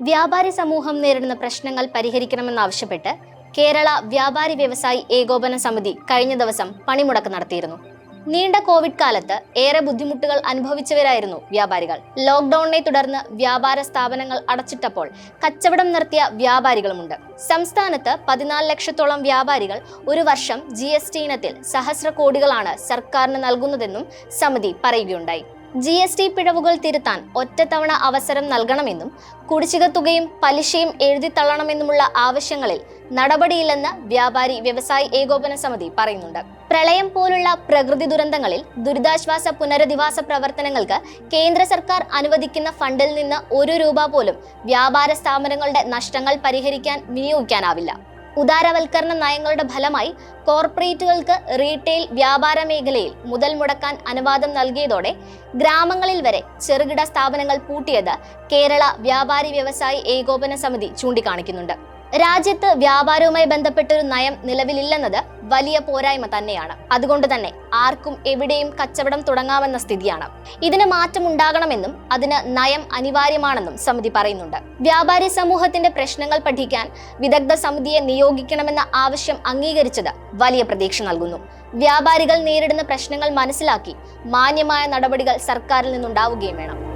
വ്യാപാരി സമൂഹം നേരിടുന്ന പ്രശ്നങ്ങൾ പരിഹരിക്കണമെന്നാവശ്യപ്പെട്ട് കേരള വ്യാപാരി വ്യവസായി ഏകോപന സമിതി കഴിഞ്ഞ ദിവസം പണിമുടക്ക് നടത്തിയിരുന്നു. നീണ്ട കോവിഡ് കാലത്ത് ഏറെ ബുദ്ധിമുട്ടുകൾ അനുഭവിച്ചവരായിരുന്നു വ്യാപാരികൾ. ലോക്ക്ഡൌണിനെ തുടർന്ന് വ്യാപാര സ്ഥാപനങ്ങൾ അടച്ചിട്ടപ്പോൾ കച്ചവടം നടത്തിയ വ്യാപാരികളുമുണ്ട്. സംസ്ഥാനത്ത് പതിനാല് ലക്ഷത്തോളം വ്യാപാരികൾ ഒരു വർഷം ജി ഇനത്തിൽ സഹസ്ര കോടികളാണ് സർക്കാരിന് നൽകുന്നതെന്നും സമിതി പറയുകയുണ്ടായി. ജി എസ് ടി പിഴവുകൾ തിരുത്താൻ ഒറ്റത്തവണ അവസരം നൽകണമെന്നും കുടിശ്ശിക തുകയും പലിശയും എഴുതിത്തള്ളണമെന്നുമുള്ള ആവശ്യങ്ങളിൽ നടപടിയില്ലെന്ന് വ്യാപാരി വ്യവസായി ഏകോപന സമിതി പറയുന്നുണ്ട്. പ്രളയം പോലുള്ള പ്രകൃതി ദുരന്തങ്ങളിൽ ദുരിതാശ്വാസ പുനരധിവാസ പ്രവർത്തനങ്ങൾക്ക് കേന്ദ്ര സർക്കാർ അനുവദിക്കുന്ന ഫണ്ടിൽ നിന്ന് ഒരു രൂപ പോലും വ്യാപാര സ്ഥാപനങ്ങളുടെ നഷ്ടങ്ങൾ പരിഹരിക്കാൻ വിനിയോഗിക്കാനാവില്ല. ഉദാരവൽക്കരണ നയങ്ങളുടെ ഫലമായി കോർപ്പറേറ്റുകൾക്ക് റീറ്റെയിൽ വ്യാപാര മേഖലയിൽ മുതൽ മുടക്കാൻ അനുവാദം നൽകിയതോടെ ഗ്രാമങ്ങളിൽ വരെ ചെറുകിട സ്ഥാപനങ്ങൾ പൂട്ടിയത് കേരള വ്യാപാരി വ്യവസായി ഏകോപന സമിതി ചൂണ്ടിക്കാണിക്കുന്നുണ്ട്. രാജ്യത്ത് വ്യാപാരവുമായി ബന്ധപ്പെട്ട ഒരു നയം നിലവിലില്ലെന്നത് വലിയ പോരായ്മ തന്നെയാണ്. അതുകൊണ്ട് തന്നെ ആർക്കും എവിടെയും കച്ചവടം തുടങ്ങാമെന്ന സ്ഥിതിയാണ്. ഇതിന് മാറ്റം ഉണ്ടാകണമെന്നും അതിന് നയം അനിവാര്യമാണെന്നും സമിതി പറയുന്നുണ്ട്. വ്യാപാരി സമൂഹത്തിന്റെ പ്രശ്നങ്ങൾ പഠിക്കാൻ വിദഗ്ധ സമിതിയെ നിയോഗിക്കണമെന്ന ആവശ്യം അംഗീകരിച്ചത് വലിയ പ്രതീക്ഷ നൽകുന്നു. വ്യാപാരികൾ നേരിടുന്ന പ്രശ്നങ്ങൾ മനസ്സിലാക്കി മാന്യമായ നടപടികൾ സർക്കാരിൽ നിന്നുണ്ടാവുകയും വേണം.